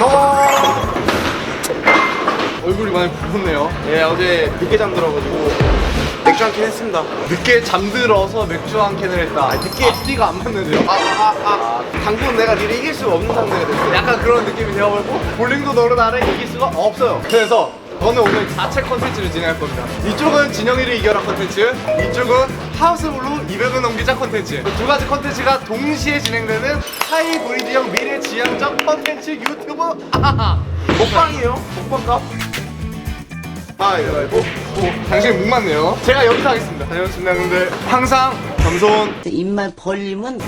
노 얼굴이 많이 부었네요. 예, 어제 늦게 잠들어가지고 맥주 한 캔 했습니다. 늦게 잠들어서 맥주 한 캔을 했다. 아, 늦게 앞뒤가 안 맞는데요. 아, 아, 아. 당분 내가 니를 이길 수가 없는 상대가 됐어요. 약간 그런 느낌이 되어버리고 볼링도 너를 나를 이길 수가 없어요. 그래서 저는 오늘 자체 컨텐츠를 진행할 겁니다. 이쪽은 진영이를 이겨라 컨텐츠, 이쪽은 하우스블루 200을 넘기자 컨텐츠. 그두 가지 컨텐츠가 동시에 진행되는 하이브리드형 미래 지향적 컨텐츠 유튜브 아하하. 먹방이에요. 먹방값. 뭐, 뭐, 당신이 목 맞네요. 제가 여기서 하겠습니다. 다녀오겠습니다, 형님들. 항상 겸손. 입만 벌리면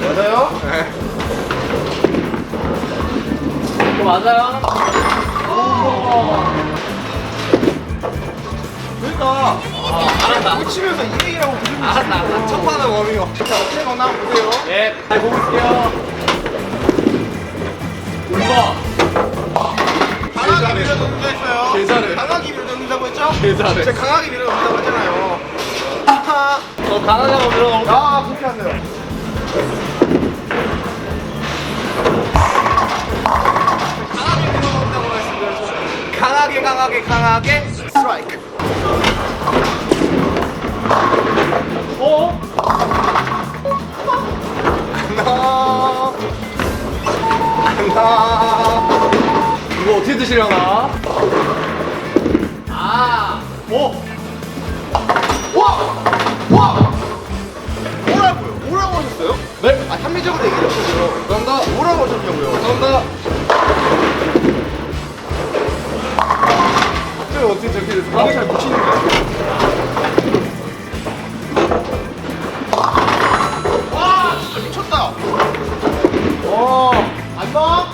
맞아요? 네. 맞아요. 그러니까. 알았다. 꽂히면서 200이라고 부르면 알았다, 알았다. 첫 판은 워밍업. 자, 어떻게 거나 보세요. 예, 잘 보고 있을게요. 우와. 강하게 밀어넣는다 했어요. 계산을. 강하게 밀어넣는다고 했죠? 계산을. 제가 강하게 밀어넣는다고 했잖아요. 하하. 저 강하게 한번 들어가 아, 돼요. 강하게, 강하게, 스트라이크. 어? 간다. 간다. 이거 어떻게 드시려나? 어떻게 저렇게 돼서 방이 잘 붙이는 거야? 와! 진짜 미쳤다! 어, 안 봐?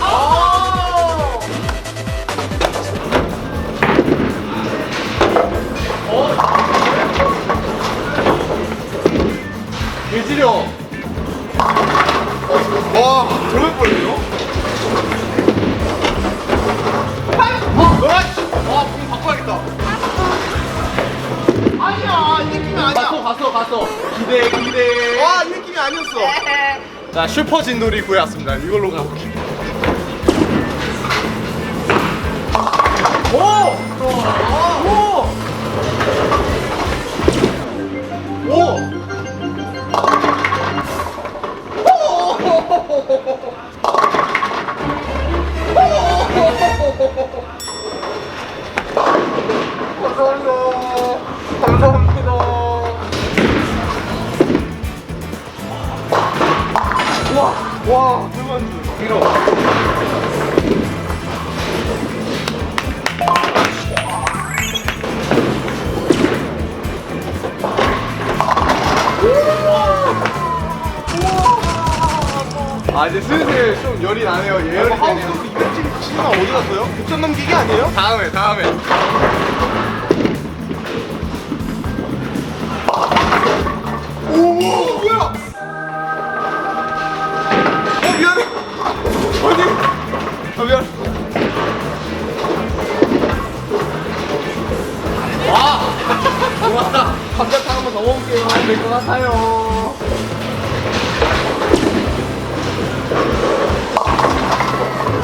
아! 길지려. 와, 들어갈 뻔 갔어. 기대, 기대. 와, 이 느낌이 아니었어. 자, 슈퍼 진돌이 구해왔습니다. 이걸로 가볼게요. 오! 오! 오! 감 와, 와, 대만주. 길어. 아 이제 슬슬 좀 열이 나네요. 예열이 되네요. 하우스로 200집 치는 어디 갔어요? 국선 넘기기 아니에요? 다음에 다음에. 오 뭐야? 어디? 아 미안. 와, 감자탕 한번 더 먹을게요. 안될것 같아요.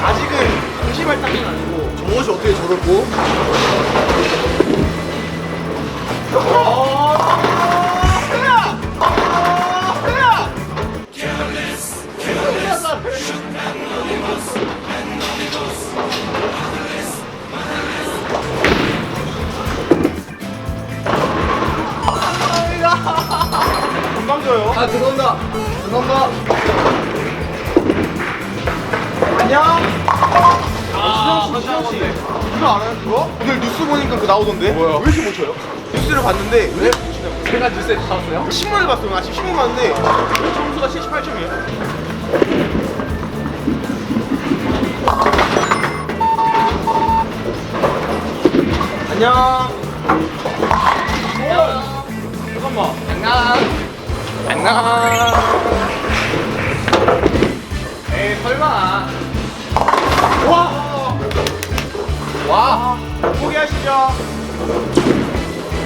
아직은 방심할 단계는 아니고 저것이 어떻게 저럴고? 씨, 이거 알아요? 그거? 오늘 뉴스 보니까 그 나오던데. 뭐요? 왜 이렇게 못 쳐요? 뉴스를 봤는데 왜 못 치냐고. 제가 뉴스에 나왔어요? 신문을 봤어요. 아침 신문 봤는데 점수가 78점이에요. 안녕. 잠깐만. 안녕. 안녕. 에이, 설마. 와. 와. 포기하시죠.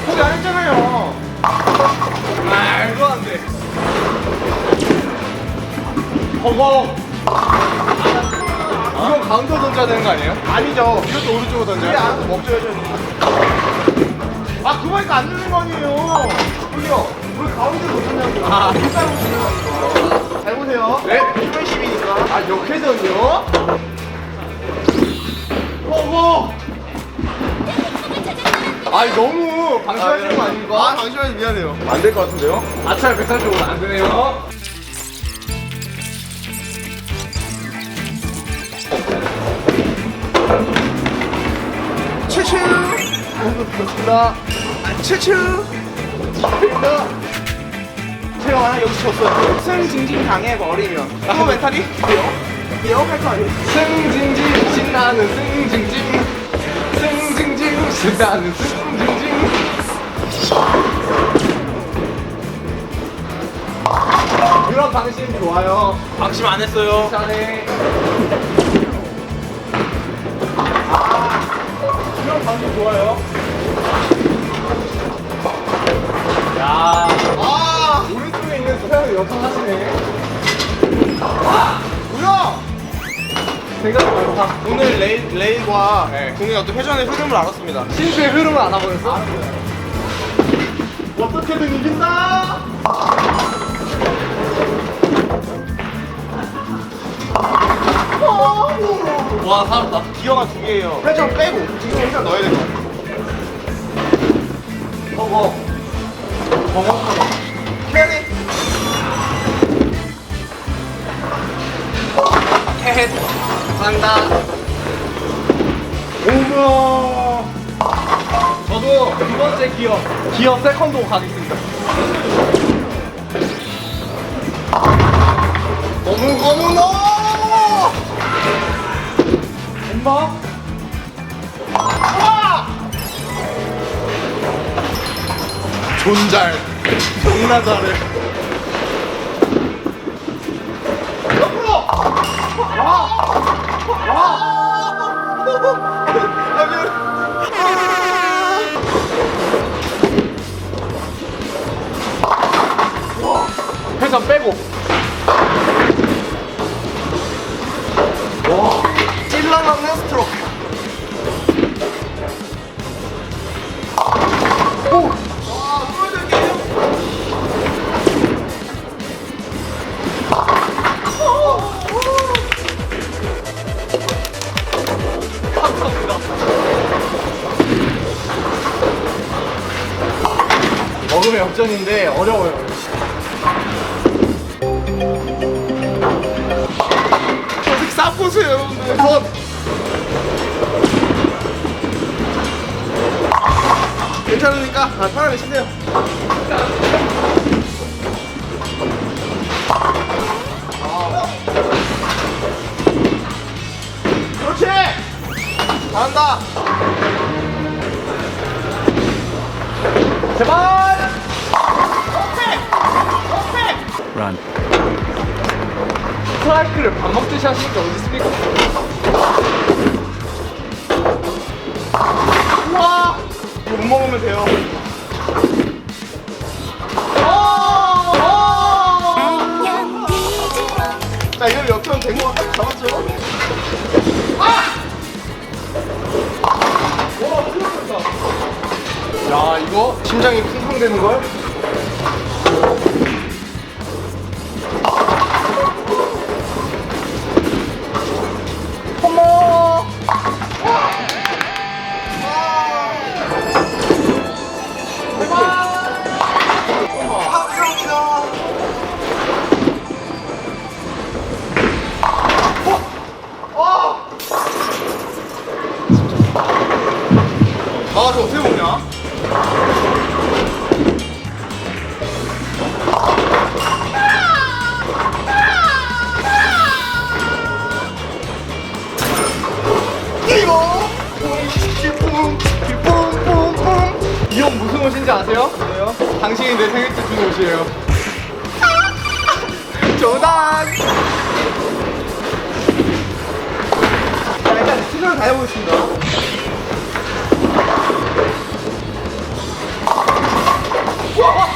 포기 안 했잖아요. 말도 안 돼. 허거. 이건 강도 던져야 되는 거 아니에요? 아니죠. 이것도 오른쪽으로 던져요? 안 하고 먹줘야죠. 아, 그거니까 안 되는 거 아니에요. 그리요. 왜 가운데 던졌냐고. 아. 잘 보세요. 네? 1분 0이니까 아, 역회전이요? 어머. 아니 너무 방심하시는 거 아닙니까? 아, 잠시만요. 미안해요. 안 될 것 같은데요? 아차를 백살적으로 안 되네요. 치치. 좋습니다. 치치. 나 제가 만약 여기 졌어요. 승징징 당해 버리면. 또 멘탈이? 이요? 할거 아니에요? 승징징 신나는 승징징 승징징 신나는 승징징 그런 방식 좋아요. 방심 안 했어요. 잘해. 이런 방식 좋아요. 야, 아! 오른쪽에 있는 서양을 역할하시네. 생각 말고 다. 오늘 레인, 레인과 네. 공의 어떤 회전의 흐름을 알았습니다. 신수의 흐름을 알아버렸어? 어떻게든 이긴다! 와, 살았다. 기어가 두 개예요. 회전 빼고 지금 회전 넣어야 될것 같아요. 버거. 버거. 캐 간다. 오마. 저도 두 번째 기어. 기어 세컨도 가겠습니다. 너무 너무 너. 엄마? 존잘. 존나 잘해. 아. 역전인데 어려워요. 계속 싸보세요, 여러분들. 선. 괜찮으니까 아, 편하게. 그렇지. 잘한다. 제발. 스트라이크를 밥 먹듯이 하시는 게 어디 있습니까? 우와. 못 먹으면 돼요. 자, 이거 역전 된거 같아. 잡았죠? 야 이거 심장이 쿵쿵대는 걸? 무슨 옷인지 아세요? 뭐예요? 당신이 내 생일 때 준 옷이에요. 조단 자 일단 시선을 다 해보겠습니다 와! 와!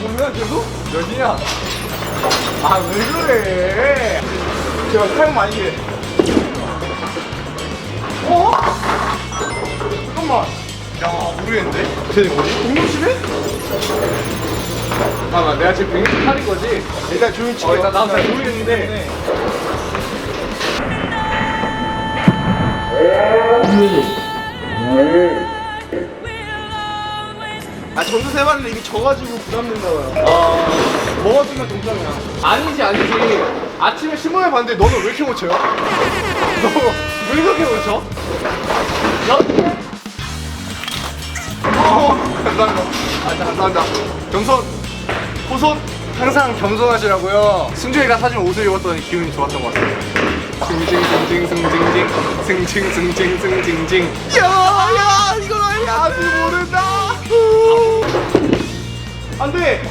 모르냐 계속? 몇이야? 아, 왜 그래? 제가 사용 많이 해 어? 잠깐만 야 모르겠는데? 쟤네 뭐지? 공룡치네? 잠깐만, 내가 지금 168인 거지? 일단 조용히 치고 어, 일단 나도 잘 모르겠는데. 아 전투 세봤는데 이게 져가지고 부담된다고요 아 먹어주면 동점이야 아니지, 아니지. 아침에 신문을 봤는데 너는 왜 이렇게 못 쳐요? 너왜 그렇게 못 쳐? 어, 감사합니다. 아, 감사합니다. 겸손, 호손, 항상 겸손하시라고요. 승주이가 사준 옷을 입었더니 기분이 좋았던 것 같아요. 승징, 승징, 승징징, 승징, 승징, 승징징. 야! 안돼!